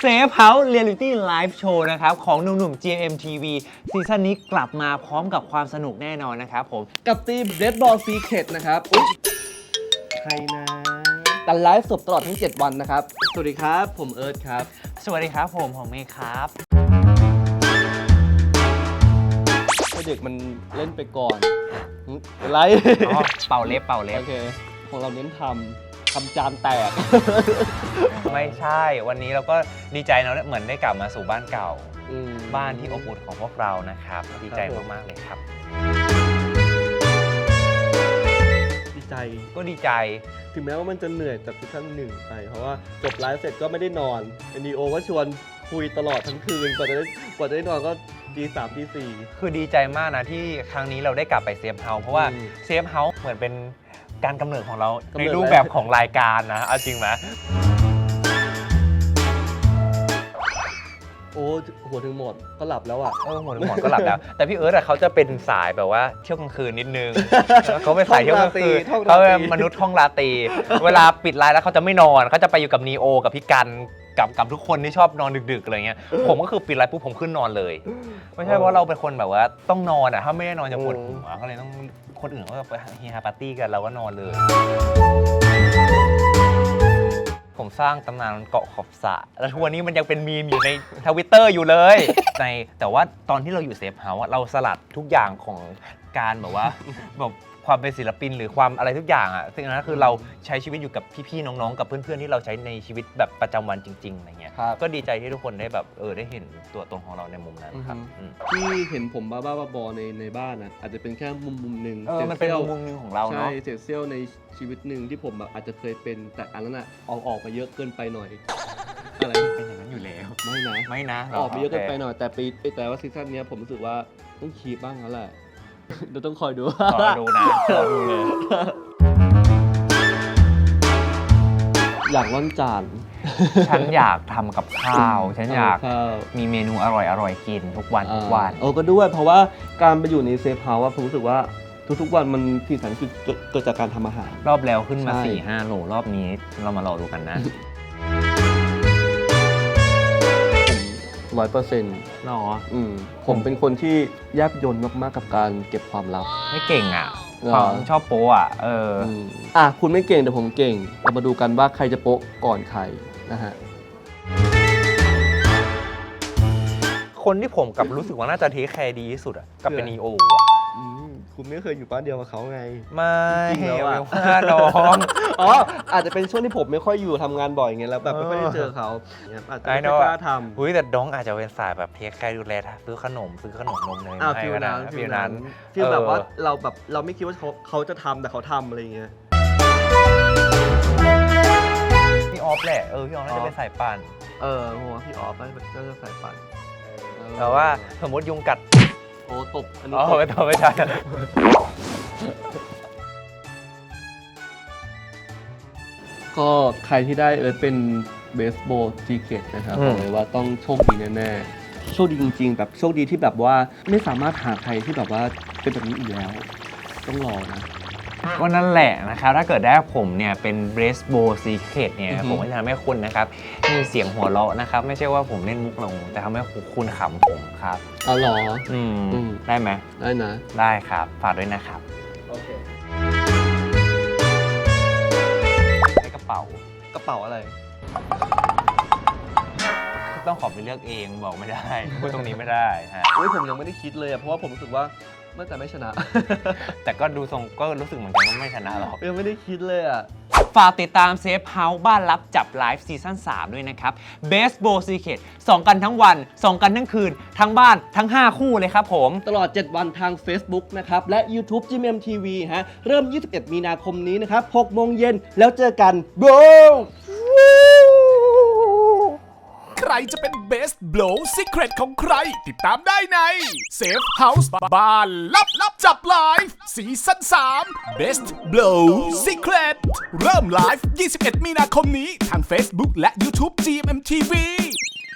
Safe House Reality Live Show นะครับ ของหนุ่มๆ GMMTV ซีซั่นนี้กลับมาพร้อมกับความสนุกแน่นอนนะครับผม กับทีม Red Ball Secret นะครับอุ๊ยใครนะกันไลฟ์สดตลอดทั้ง 7 วันนะครับ สวัสดีครับ ผมเอิร์ธครับ สวัสดีครับผมของเมย์ครับ ให้เด็กมันเล่นไปก่อนหึอะไร อ๋อเป่าเล็บเป่าเล็บ โอเค ของเราเน้นทำ ทำจานแตก ไม่ใช่วันนี้เราก็ดีใจเนอะเหมือนได้กลับมาสู่บ้านเก่าอืมบ้านที่อบอุ่นของพวกเรานะครับ ดีใจครับผม มากๆเลยครับ ดีใจ ก็ดีใจ ถึงแม้ว่ามันจะเหนื่อยจากซีซั่นหนึ่งไป เพราะว่าจบไลฟ์เสร็จก็ไม่ได้นอนเอ็นดีโอก็ชวนคุยตลอดทั้งคืน กว่าจะได้กว่าจะได้นอนก็ดีสามดีสี่ คือดีใจมากนะที่ครั้งนี้เราได้กลับไปเซฟเฮาส์เพราะว่าอืม เซฟเฮาส์เหมือนเป็น การกำเนิดของเรากำในเนิด รูปแบบของรายการนะเอาจริงไหมโอ้หัวถึงหมดก็หลับแล้วอะ เออหมดหมดก็หลับแล้ว แต่พี่เอิร์ธอะเขาจะเป็นสายแบบว่าเที่ยวกลางคืนนิดนึง เขาเป็นสายเที่ยวกลางคืนท่องราตรี เขาเป็นมนุษย์ท่องราตรี เวลาปิดไลน์แล้วเขาจะไม่นอนเขาจะไปอยู่กับนีโอกับพี่กัน กับกับทุกคนที่ชอบนอนดึกๆอะไรเงี้ยผมก็คือปิดไลน์ปุ๊บผมขึ้นนอนเลย ไม่ใช่ว่าเราเป็นคนแบบว่าต้องนอนอะถ้าไม่ได้นอนจะปวดหัวก็เลยต้องคนอื่นเขาก็ไปเฮฮาปาร์ตี้กันเราก็นอนเลย ผมสร้างตำนานเกาะขอบสระแล้วทุกวันนี้มันยังเป็นมีมอยู่ในทวิตเตอร์อยู่เลย ในแต่ว่าตอนที่เราอยู่เซฟเฮาส์อะเราสลัดทุกอย่างของการแบบว่าแบบ ความเป็นศิลปินหรือความอะไรทุกอย่างอะซึ่งอันนั้นคือเราใช้ชีวิตอยู่กับพี่ๆน้องๆ กับเพื่อนๆที่เราใช้ในชีวิตแบบประจำวันจริงๆอะไรเงี้ยครับ ก็ดีใจที่ทุกคนได้แบบเออได้เห็นตัวตนของเราในมุมนั้นครับอือฮึอืมที่เห็นผมบ้าๆบอๆในในบ้านนะอาจจะเป็นแค่มุมมุมหนึ่งเออมันเป็นศษสี้ยวมุมหนึงของเราใช่เนาะ เศษเสี้ยวในชีวิตหนึ่งที่ผมแบบอาจจะเคยเป็นแต่อันนั้นอะเอาออกมาเยอะเกินไปหน่อย อะไรเป็นอย่างนั้นอยู่แล้ว ไม่นะไม่นะออกมาเยอะเกินไปหน่อยแต่ปีแต่ว่าซีซั่นเนี้ยผมรู้สึกว่าต้องคีบบ้างแล้วแหละ เดี๋ยวต้องคอยดูรอดูนะรอดูเลย อยากร่อนจาน ฉันอยากทำกับข้าว ฉันอยากข้าวมีเมนูอร่อยอร่อยๆ กินทุกวันทุกวันเออก็ด้วยเพราะว่าการไปอยู่ในเซฟเฮาส์อะผมรู้สึกว่าทุกๆวันมันสีสันคือเกิดจากการทำอาหาร รอบแล้วขึ้นมาใช่ 4ี่ห้าโลรอบนี้เรามารอดูกันนะ ร้อยเปอร์เซ็นต์รออืมผมเป็นคนที่แยบยนต์มาก ๆ กับการเก็บความลับ ไม่เก่งอะเหรอ ความชอบโป๊อะ เอออมอะคุณไม่เก่งแต่ผมเก่ง เรามาดูกันว่าใครจะโป๊ะก่อนใครนะฮะ คนที่ผมกับรู้สึกว่าน่าจะเทคแคร์ดีที่สุดอะกับเป็นคืออีโออะ อืมคุณไม่เคยอยู่บ้านเดียวกับเขาไง ไม่จริงแล้วอะว่าน้อง อ๋ออาจจะเป็นช่วงที่ผมไม่ค่อยอยู่ทำงานบ่อยไงแล้วแบบไม่ค่อยได้เจอเขาเนี่ยอาจจะไม่ I ค่ know อยกล้าทอุ้ยแต่น้องอาจจะเป็นสายแบบเทคแคร์ดูแลซื้อขนมซื้อขนมนมเนยำอ่ามาให้ฟิลก็ได้นั้นฟิลนั้นฟิลแบบว่าเออ เราแบบเราไม่คิดว่าเขาเขาจะทำแต่เขาทำอะไรอย่างเงี้ย พี่ออฟแหละเออพี่ออฟน่าอ๋จะอเป็นสายปั่นเออหัวพี่ออฟน่าจะใส่ปั่นแต่ว่าสมมติยุงกัดโอ้ตบอันนี้อ๋อตบไม่ต้องไม่ใช่ก็ใครที่ได้เอิร์ธเป็นเบสบอลซีเกตนะครับอืมบอกเลยว่าต้องโชคดีแน่ๆ โชคดีจริง ๆ แบบโชคดีที่แบบว่าไม่สามารถหาใครที่แบบว่าเป็นแบบนี้อีกแล้ว ต้องรอนะ ก็นั่นแหละนะครับ ถ้าเกิดได้ผมเนี่ยเป็น b r e a s t b o w Secret เนี่ยอือฮึผมก็จะทำให้คุณนะครับ มีเสียงหัวเราะนะครับ ไม่ใช่ว่าผมเล่นมุกลงแต่ทำให้คุณขำผมครับเอาเหรอ อืม อืม ได้ไหม ได้นะ ได้ครับ ฝากด้วยนะครับโอเค ในกระเป๋า กระเป๋าอะไร ต้องขอไปเลือกเองบอกไม่ได้ พูดตรงนี้ไม่ได้ฮะเฮ้ยผมยังไม่ได้คิดเลยอะเพราะว่าผมรู้สึกว่า เมื่อแต่ไม่ชนะ แต่ก็ดูทรงก็รู้สึกเหมือนกันว่าไม่ชนะหรอก ยังไม่ได้คิดเลยอะฝากติดตามเซฟเฮาส์บ้านลับจับไลฟ์ซีซั่น3 ด้วยนะครับ Best b o w Secret ส่องกันทั้งวัน ส่องกันทั้งคืน ทั้งบ้านทั้ง 5 คู่เลยครับผม ตลอด 7 วันทาง Facebook นะครับ และ YouTube GMMTV ฮะ เริ่ม 21 มีนาคมนี้นะครับ6โมงเย็นแล้วเจอกันโบใค รจะเป็น Best Blow Secret ของใคร ติดตามได้ใน Safe House บ้านลับลับจับไลฟ์ซีซั่น3 Best Blow Secret เริ่มไลฟ์ 21 มีนาคมนี้ ทาง Facebook และ YouTube GMMTV